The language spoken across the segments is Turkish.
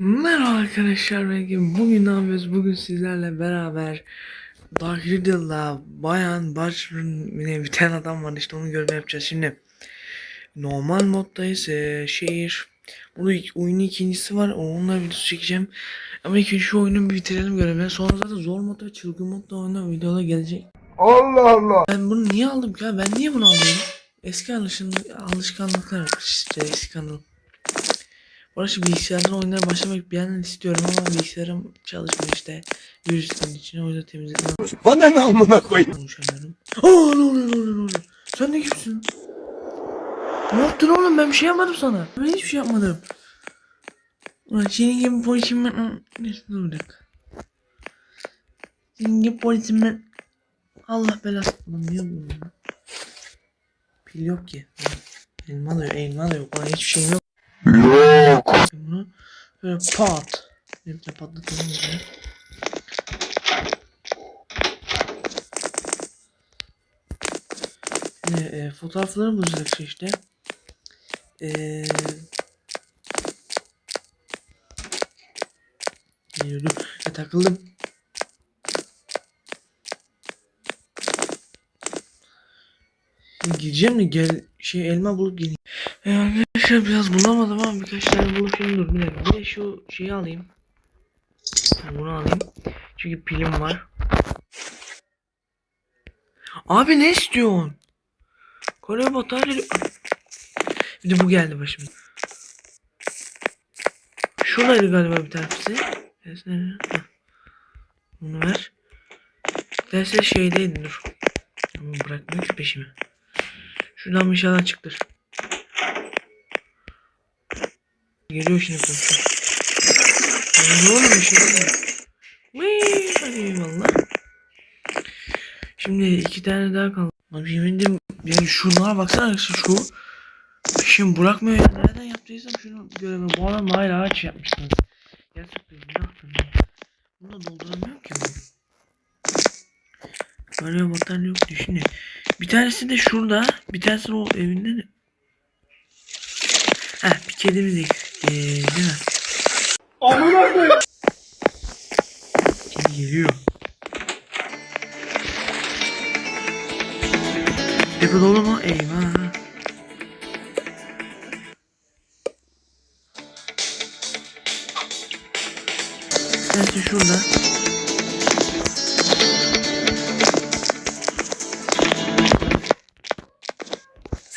Merhaba arkadaşlar belki bugün ne yapıyoruz? Bugün sizlerle beraber Dark Riddle'la Bayan Barçın yine bir tane adam var işte onu görme yapacağız şimdi. Normal moddayız ee, şehir. Burada oyunun ikincisi var onunla videosu çekeceğim. Ama ilk önce şu oyunu bir bitirelim görevleri. Sonra zaten zor modda çılgın modda oyunda videolar gelecek. Allah Allah. Ben bunu niye aldım ya? Ben niye bunu alıyorum? Eski alışın, alışkanlıklar işte eski anım. Şu bilgisayardan oyunlara başlamak bir yandan istiyorum ama bilgisayarım çalışmıyor işte. Virüsün içine o yüzden temizledim. Bana ne amına koyayım? Konuşamıyorum. Aa ne oluyor ne oluyor ne oluyor? Sen ne kimsin? Ne yaptın oğlum ben bir şey yapmadım sana. Ben hiçbir şey yapmadım. Ulan senin gibi polisim ben... Neyse dur bir dakika. Senin gibi polisim ben... Allah belası. Lan niye bu ya? Pil yok ki. Elma da yok, elma da yok. Ulan hiçbir şeyim yok. Bunu böyle pat. De patlatalım böyle. Şimdi e, fotoğrafları bulacak işte. Eee Dur, ya takıldım. Şimdi gireceğim de gel şey elma bulup geleyim. Arkadaşlar biraz bulamadım ama birkaç tane buluşayım dur bir dakika. Bir de şu şeyi alayım. Bunu alayım. Çünkü pilim var. Abi ne istiyorsun? Kore batarya... Bir de bu geldi başıma. Şuradaydı galiba bir tanesi. Bunu ver. Derse şeydeydi dur. Ama bırakmıyor ki peşimi. Şuradan bir şeyler çıktır. Geliyor şimdi konuşuyor. Ne oğlum bir şey değil. Hadi eyvallah. Şimdi iki tane daha kaldı. Abi yemin ederim yani şunlara baksana şu Şimdi bırakmıyor ya. Nereden yaptıysam şunu göremem. Bu adam hala ağaç yapmışsınız. Gerçekten ne yaptın ya? Bunu da dolduramıyorum ki ben. Böyle batarya yok düşünün. Bir tanesi de şurada. Bir tanesi o evinde de. Heh bir kedimiz ee, değil mi?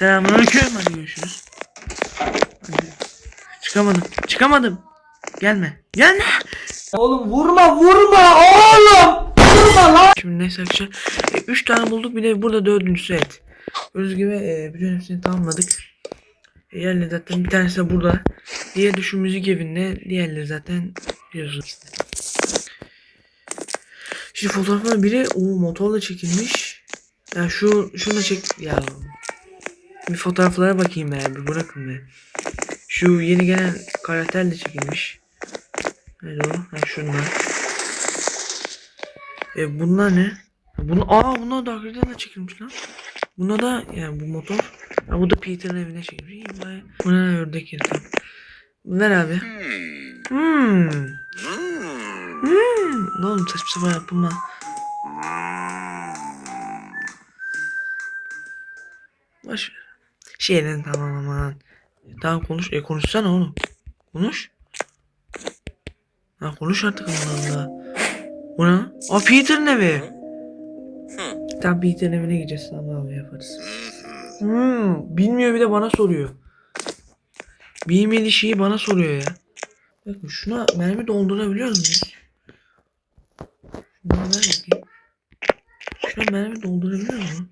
Selamünaleyküm. Hadi görüşürüz. Hadi. Çıkamadım. Çıkamadım. Gelme. Gelme. Oğlum vurma vurma oğlum. Vurma lan. Şimdi neyse arkadaşlar. 3 tane bulduk bir de burada dördüncüsü et. Gördüğünüz gibi e, bütün hepsini tamamladık. E, yerleri zaten bir tanesi de burada. Diğeri de şu müzik evinde. Diğerleri zaten biliyorsunuz. Şimdi fotoğraflar biri o motorla çekilmiş. Ya şu şunu çek ya. Bir fotoğraflara bakayım ya bir bırakın be. Şu yeni gelen karakter de çekilmiş. Nerede o? Ha şunlar. E bunlar ne? Bunu aa bunlar Dark Riddle'da çekilmiş lan. Buna da yani bu motor. Ha, bu da Peter'ın evine çekilmiş. İyi baya. Bu ne ördek yeri tamam. Ver abi. Hmm. Hmm. Ne oğlum saçma sapan yapma. Ver. Şeyden tamam aman. Tamam konuş. E konuşsana oğlum. Konuş. Ha konuş artık Allah Allah. Bu ne? Aa Peter'ın evi. Tamam Peter'ın evine gideceğiz. Tamam abi yaparız. Hmm, bilmiyor bir de bana soruyor. Bilmediği şeyi bana soruyor ya. Bakın şuna mermi doldurabiliyor muyuz? Şuna ver bakayım. Şuna mermi doldurabiliyor mu?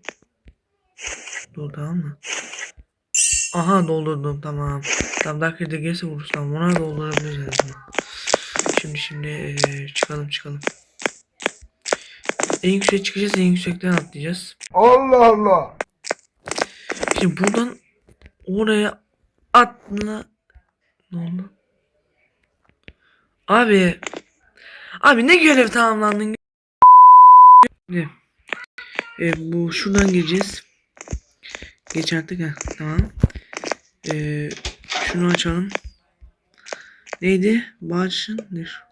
Dur tamam mı? Aha doldurdum tamam. Dark Riddle gelirse vururuz tamam. Buna doldurabiliriz en azından. Şimdi şimdi eee, çıkalım çıkalım. En yükseğe çıkacağız en yüksekten atlayacağız. Allah Allah. Şimdi buradan oraya atla... Ne oldu? Abi. Abi ne görev tamamlandın? Şimdi, e, bu şuradan gireceğiz. Geç artık ha. Tamam. E, şunu açalım. Neydi? Bağışın. Dur.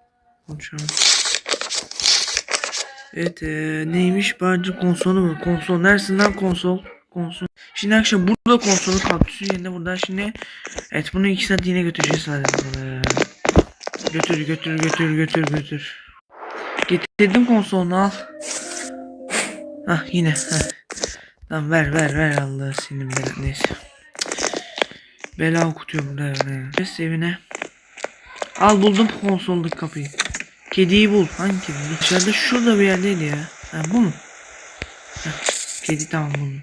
Konuşalım. Evet ee, neymiş? Bağcı konsolu mu? Konsol. Neresinden konsol? Konsol. Şimdi akşam burada konsolu kaktüsü yerine burada şimdi Evet bunu iki saat yine götüreceğiz bakalım. Götür götür götür götür götür. Getirdim konsolunu al. Hah yine. Heh. Tamam ver ver ver Allah senin bela neyse. Bela okutuyorum ne? Ses evine. Al buldum konsoldaki kapıyı. Kediyi bul. Hangi kedi? Dışarıda şurada bir yerdeydi ya. Ha bu mu? Heh, kedi tamam buldum.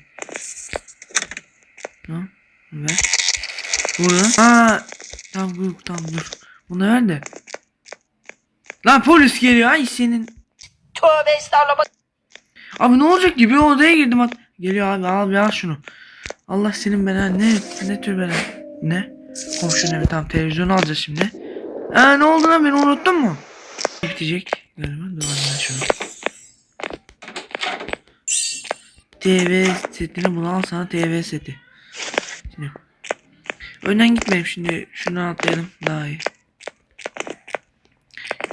Tamam. Ver. Burada. Aa. Tamam dur tamam dur. Bunu ver de. Lan polis geliyor ay senin. Tövbe estağfurullah. Abi ne olacak gibi odaya girdim. Geliyor abi al bir al şunu. Allah senin bela ne ne tür bela ne? Komşun evi tamam televizyonu alacağız şimdi. Aa ne oldu lan beni unuttun mu? Bitecek galiba dur ben şunu. TV setini bul al sana TV seti. Şimdi. Önden gitmeyelim şimdi şunu atlayalım daha iyi.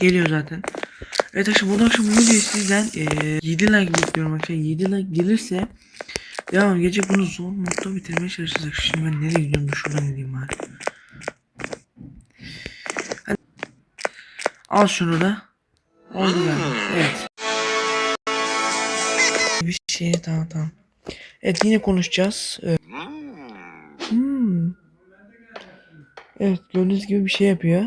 Geliyor zaten. Evet arkadaşlar burada akşam bu videoyu sizden eee 7 like bekliyorum arkadaşlar. 7 like gelirse devam gece bunu zor modda bitirmeye çalışacağız. Şimdi ben nereye gidiyorum da şuradan gideyim bari. Hadi. Al şunu da. Oldu galiba. Evet. Bir şey tamam tamam. Evet yine konuşacağız. Ee, Hmm. Evet gördüğünüz gibi bir şey yapıyor.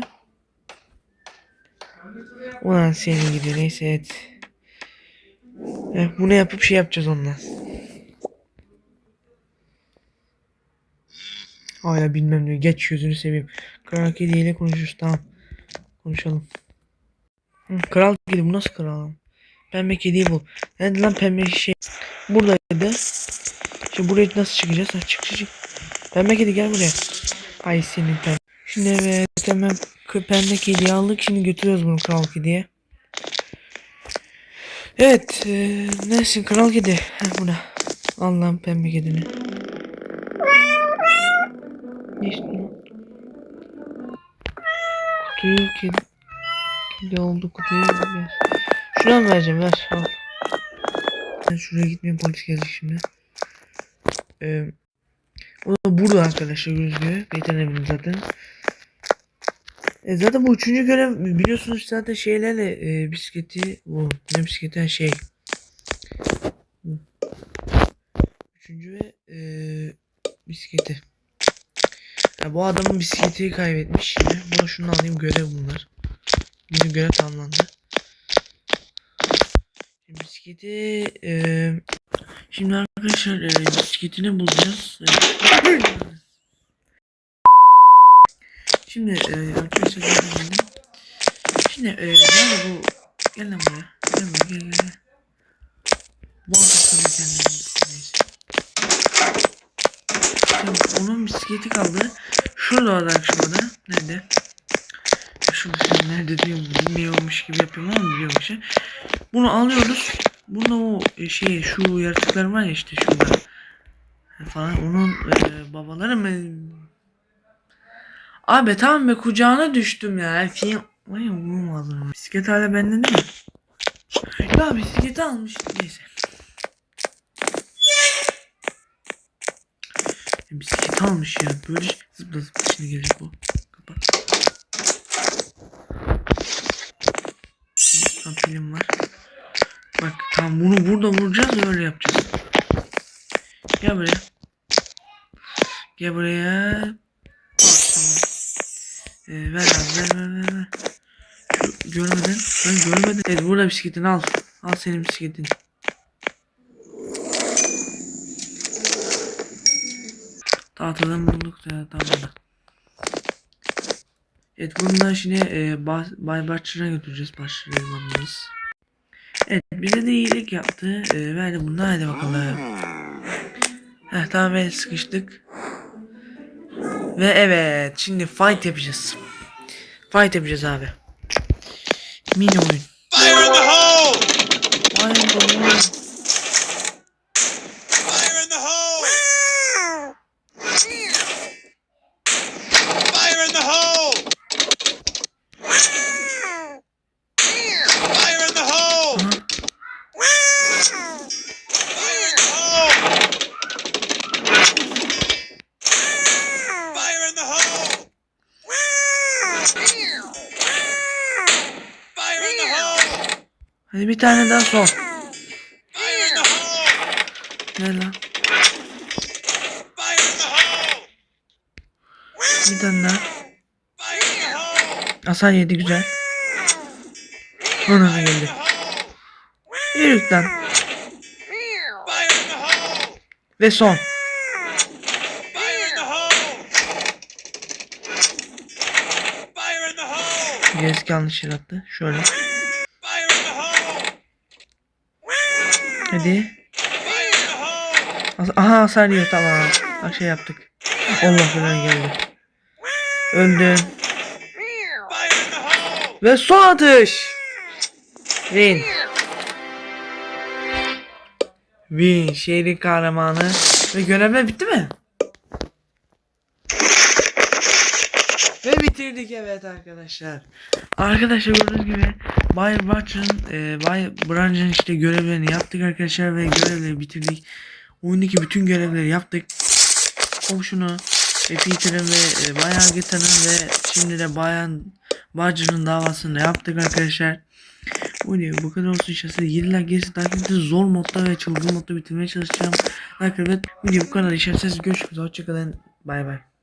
Ulan seni gibi neyse evet. Evet bunu yapıp şey yapacağız ondan. Hala bilmem diyor. Geç yüzünü seveyim. Kral kediyle konuşuruz tamam. Konuşalım. Kral kedi bu nasıl kral? Pembe kediyi bul. Nerede lan pembe şey? Buradaydı. Şimdi buraya nasıl çıkacağız? Ha, çık çık. Pembe kedi gel buraya. Ay senin pembe. Şimdi evet hemen pembe kediyi aldık. Şimdi götürüyoruz bunu kral kediye. Evet. E, nesin kral kedi? Ha, buna. Al lan pembe kedini. İstiyorsun? Kutuyu kedi. Kedi oldu kutuyu. ver. Şuna mı vereceğim ver al. Ben şuraya gitmeyeyim polis gelecek şimdi. Ee, o da burada arkadaşlar gözüküyor. Beyten evim zaten. E zaten bu üçüncü görev biliyorsunuz zaten şeylerle e, bisikleti bu ne bisikleti ha, şey. Üçüncü ve e, bisikleti. Ya bu adamın bisikleti kaybetmiş. Şimdi buna şunu alayım görev bunlar. Yeni görev tamamlandı. Şimdi bisikleti e, şimdi arkadaşlar e, bisikletini bulacağız. E, Şimdi e, arkadaşlar. Şimdi e, nerede bu? Gel lan buraya. Gel buraya gel. gel. Bu arkadaşlar kendini neyse. Şimdi onun bisikleti kaldı. Şurada o da şurada. Nerede? Şurada şimdi nerede diyorum bilmiyormuş gibi yapıyorum ama biliyormuş. Bunu alıyoruz. Bunu o e, şey şu yaratıklar var ya işte şurada. Falan onun e, babaları mı Abi tamam be kucağına düştüm ya. Film... Vay vurmadım. Bisiklet hala bende değil mi? Ya bisikleti almış. Neyse. Bisiklet almış ya. Böyle zıpla zıpla şimdi gelecek bu. Kapat. Film var. Bak tam bunu burada vuracağız öyle yapacağız. Gel buraya. Gel buraya. Bak tamam. Ee, ver abi ver ver ver. ver. Şu, görmeden. Ben görmedim. Evet burada bisikletini al. Al senin bisikletin. Tahtadan bulduk da tamam. Evet bunu da şimdi e, Bay, Bay Başçı'na götüreceğiz. Başçı'ya yollamamız. Evet bize de iyilik yaptı. E, verdi bunu da hadi bakalım. Heh tamam el sıkıştık. Ve evet şimdi fight yapacağız. Fight yapacağız abi. Mini oyun. Fire in the hole! Fire in the hole. Hadi bir tane daha son. Ne lan? Bir tane daha. Asal yedi güzel. Ona geldi. Yürü lan. Ve son. Hole! Gerisi yanlış yer attı. Şöyle. Hadi. Aha hasar yiyor tamam. Bak şey yaptık. Allah belanı geldi. Öldüm. Ve son atış. Win. Win. Şehrin kahramanı. Ve görevler bitti mi? Ve bitirdik evet arkadaşlar. Arkadaşlar gördüğünüz gibi Bay Watch'ın e, Bay Branch'ın işte görevlerini yaptık arkadaşlar ve görevleri bitirdik. Oyundaki bütün görevleri yaptık. Komşunu ve Peter'ın ve e, Bayan Gita'nın ve şimdi de Bayan Badger'ın davasını yaptık arkadaşlar. Bu video bu kadar olsun inşallah 7 like gelirse takipte zor modda ve çılgın modda bitirmeye çalışacağım. Arkadaşlar video bu kadar inşallah görüşürüz hoşçakalın bay bay.